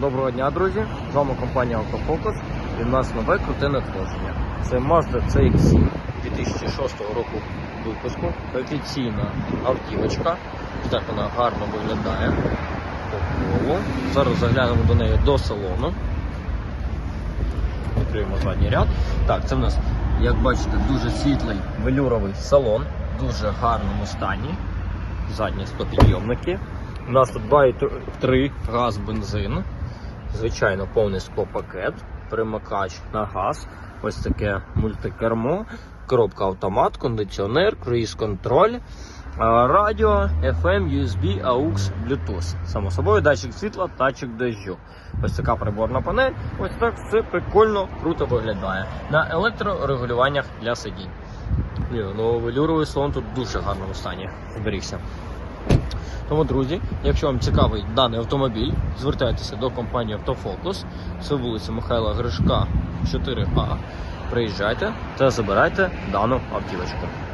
Доброго дня, друзі! З вами компанія Автофокус і в нас нове круте надходження. Це Mazda CX-7 2006 року випуску. Офіційна автівочка. Так вона гарно виглядає по колу. Зараз заглянемо до неї до салону. Відкриємо задній ряд. Так, це в нас, як бачите, дуже світлий велюровий салон, в дуже гарному стані. Задні склопідйомники. У нас тут 2,3 газ бензин. Звичайно, повний склопакет, примикач на газ, ось таке мультикермо, коробка автомат, кондиціонер, круїз-контроль, е, радіо, FM, USB, AUX, Bluetooth. Само собою, датчик світла, датчик дощу. Ось така приборна панель. Ось так все прикольно, круто виглядає. На електрорегулюваннях для сидінь. Ну велюровий салон тут в дуже гарному стані. Зберігся. Тому, друзі, якщо вам цікавий даний автомобіль, звертайтеся до компанії Автофокус. Це вулиця Михайла Гришка, 4А. Приїжджайте та забирайте дану автівочку.